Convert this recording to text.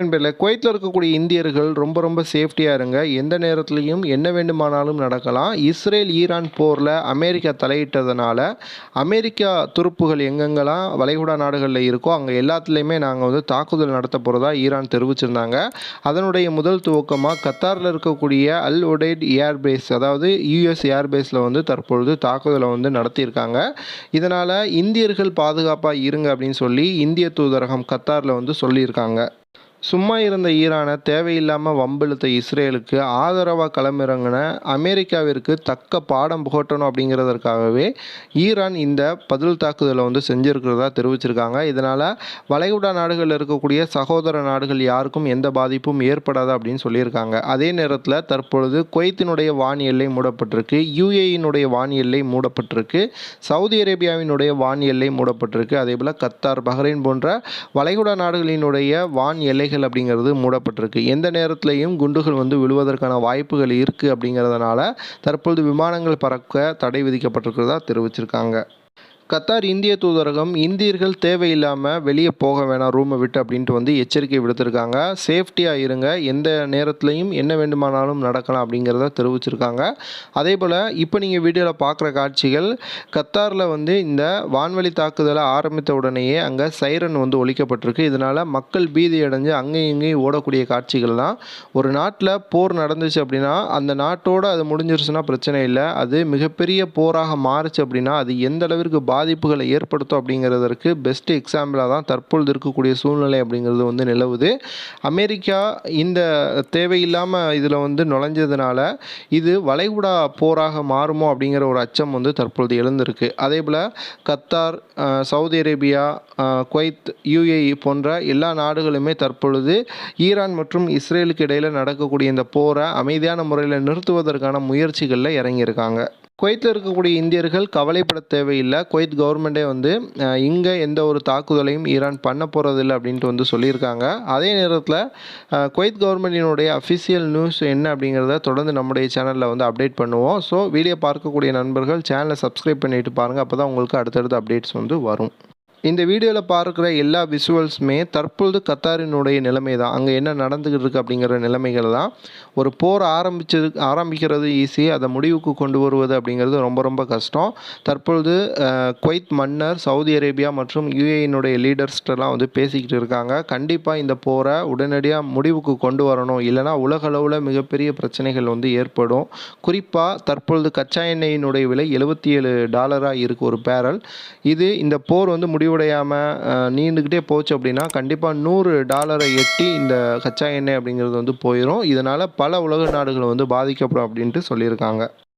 நண்பர்களே குவைத்தில் இருக்கக்கூடிய இந்தியர்கள் ரொம்ப ரொம்ப சேஃப்டியாக இருங்க. எந்த நேரத்துலையும் என்ன வேண்டுமானாலும் நடக்கலாம். இஸ்ரேல் ஈரான் போரில் அமெரிக்கா தலையிட்டதுனால அமெரிக்கா துருப்புகள் எங்கெங்கெல்லாம் வளைகுடா நாடுகளில் இருக்கோ அங்கே எல்லாத்துலேயுமே நாங்கள் வந்து தாக்குதல் நடத்த போகிறதா ஈரான் தெரிவிச்சிருந்தாங்க. அதனுடைய முதல் துவக்கமாக கத்தாரில் இருக்கக்கூடிய அல் ஒடேட் ஏர்பேஸ் அதாவது யூஎஸ் ஏர்பேஸில் வந்து தற்பொழுது தாக்குதலை வந்து நடத்தியிருக்காங்க. இதனால் இந்தியர்கள் பாதுகாப்பாக இருங்க அப்படின்னு சொல்லி இந்திய தூதரகம் கத்தாரில் வந்து சொல்லியிருக்காங்க. சும்மா இருந்த ஈரானை தேவையில்லாமல் வம்பிழுத்த இஸ்ரேலுக்கு ஆதரவாக களமிறங்கின அமெரிக்காவிற்கு தக்க பாடம் புகட்டணும் அப்படிங்கிறதற்காகவே ஈரான் இந்த பதில் தாக்குதலை வந்து செஞ்சுருக்கிறதா தெரிவிச்சிருக்காங்க. இதனால் வளைகுடா நாடுகளில் இருக்கக்கூடிய சகோதர நாடுகள் யாருக்கும் எந்த பாதிப்பும் ஏற்படாது அப்படின்னு சொல்லியிருக்காங்க. அதே நேரத்தில் தற்பொழுது குவைத்தினுடைய வான் எல்லை மூடப்பட்டிருக்கு யுஏயினுடைய வான் எல்லை மூடப்பட்டிருக்கு சவுதி அரேபியாவினுடைய வான் எல்லை மூடப்பட்டிருக்கு. அதே போல் கத்தார் பஹ்ரைன் போன்ற வளைகுடா நாடுகளினுடைய வான் எல்லைகள் அப்படிங்கிறது மூடப்பட்டிருக்கு. எந்த நேரத்திலையும் குண்டுகள் வந்து விழுவதற்கான வாய்ப்புகள் இருக்குது அப்படிங்கிறதுனால தற்பொழுது விமானங்கள் பறக்க தடை விதிக்கப்பட்டிருக்கிறதா தெரிவிச்சிருக்காங்க. கத்தார் இந்திய தூதரகம் இந்தியர்கள் தேவையில்லாமல் வெளியே போக வேணாம் ரூமை விட்டு அப்படின்ட்டு வந்து எச்சரிக்கை விடுத்திருக்காங்க. சேஃப்டியாக இருங்க. எந்த நேரத்துலையும் என்ன வேண்டுமானாலும் நடக்கலாம் அப்படிங்கிறத தெரிவிச்சிருக்காங்க. அதே போல் இப்போ நீங்கள் வீடியோவில் பார்க்குற காட்சிகள் கத்தாரில் வந்து இந்த வான்வழி தாக்குதலை ஆரம்பித்த உடனேயே அங்கே சைரன் வந்து ஒழிக்கப்பட்டிருக்கு இதனால் மக்கள் பீதி அடைஞ்சு அங்கேயும் இங்கேயும் ஓடக்கூடிய காட்சிகள் தான். ஒரு நாட்டில் போர் நடந்துச்சு அப்படின்னா அந்த நாட்டோடு அது முடிஞ்சிருச்சுன்னா பிரச்சனை இல்லை. அது மிகப்பெரிய போராக மாறுச்சு அப்படின்னா அது எந்த அளவிற்கு பாதிப்புகளை ஏற்படுத்தும் அப்படிங்கிறதற்கு பெஸ்ட் எக்ஸாம்பிளாக தான் தற்பொழுது இருக்கக்கூடிய சூழ்நிலை அப்படிங்கிறது வந்து நிலவுது. அமெரிக்கா இந்த தேவையில்லாமல் இதில் வந்து நுழைஞ்சதுனால இது வளைகுடா போராக மாறுமோ அப்படிங்கிற ஒரு அச்சம் வந்து தற்பொழுது எழுந்திருக்கு. அதே போல் Qatar Saudi Arabia Kuwait UAE போன்ற எல்லா நாடுகளுமே தற்பொழுது ஈரான் மற்றும் இஸ்ரேலுக்கு இடையில் நடக்கக்கூடிய இந்த போரை அமைதியான முறையில் நிறுத்துவதற்கான முயற்சிகளில் இறங்கியிருக்காங்க. குவைத்தில் இருக்கக்கூடிய இந்தியர்கள் கவலைப்பட தேவையில்லை. குவைத் கவர்மெண்ட்டே வந்து இங்கே எந்த ஒரு தாக்குதலையும் ஈரான் பண்ண போகிறதில்ல அப்படின்ட்டு வந்து சொல்லியிருக்காங்க. அதே நேரத்தில் குவைத் கவர்மெண்டினுடைய அஃபிஷியல் நியூஸ் என்ன அப்படிங்கிறத தொடர்ந்து நம்முடைய சேனலில் வந்து அப்டேட் பண்ணுவோம். ஸோ வீடியோ பார்க்கக்கூடிய நண்பர்கள் சேனலை சப்ஸ்கிரைப் பண்ணிட்டு பாருங்கள் அப்போ தான் உங்களுக்கு அடுத்தடுத்த அப்டேட்ஸ் வந்து வரும். இந்த வீடியோவில் பார்க்குற எல்லா விஷுவல்ஸுமே தற்பொழுது கத்தாரினுடைய நிலைமை தான் அங்கே என்ன நடந்துக்கிட்டு இருக்குது அப்படிங்கிற நிலைமைகள் தான் ஒரு போர் ஆரம்பிச்சது ஆரம்பிக்கிறது ஈஸி அதை முடிவுக்கு கொண்டு வருவது அப்படிங்கிறது ரொம்ப ரொம்ப கஷ்டம். தற்பொழுது குவைத் மன்னர் சவுதி அரேபியா மற்றும் யுஏயினுடைய லீடர்ஸ்டெல்லாம் வந்து பேசிக்கிட்டு இருக்காங்க. கண்டிப்பாக இந்த போரை உடனடியாக முடிவுக்கு கொண்டு வரணும். இல்லைனா உலகளவில் மிகப்பெரிய பிரச்சனைகள் வந்து ஏற்படும். குறிப்பாக தற்பொழுது கச்சா எண்ணெயினுடைய விலை எழுபத்தி ஏழு டாலராக இருக்குது ஒரு பேரல் இது இந்த போர் வந்து முடிவு முடிவடையாமல் நீண்டுக்கிட்டே போச்சு அப்படின்னா கண்டிப்பாக நூறு டாலரை எட்டி இந்த கச்சா எண்ணெய் அப்படிங்கிறது வந்து போயிடும் இதனால் பல உலக நாடுகள் வந்து பாதிக்கப்படும் அப்படின்ட்டு சொல்லியிருக்காங்க.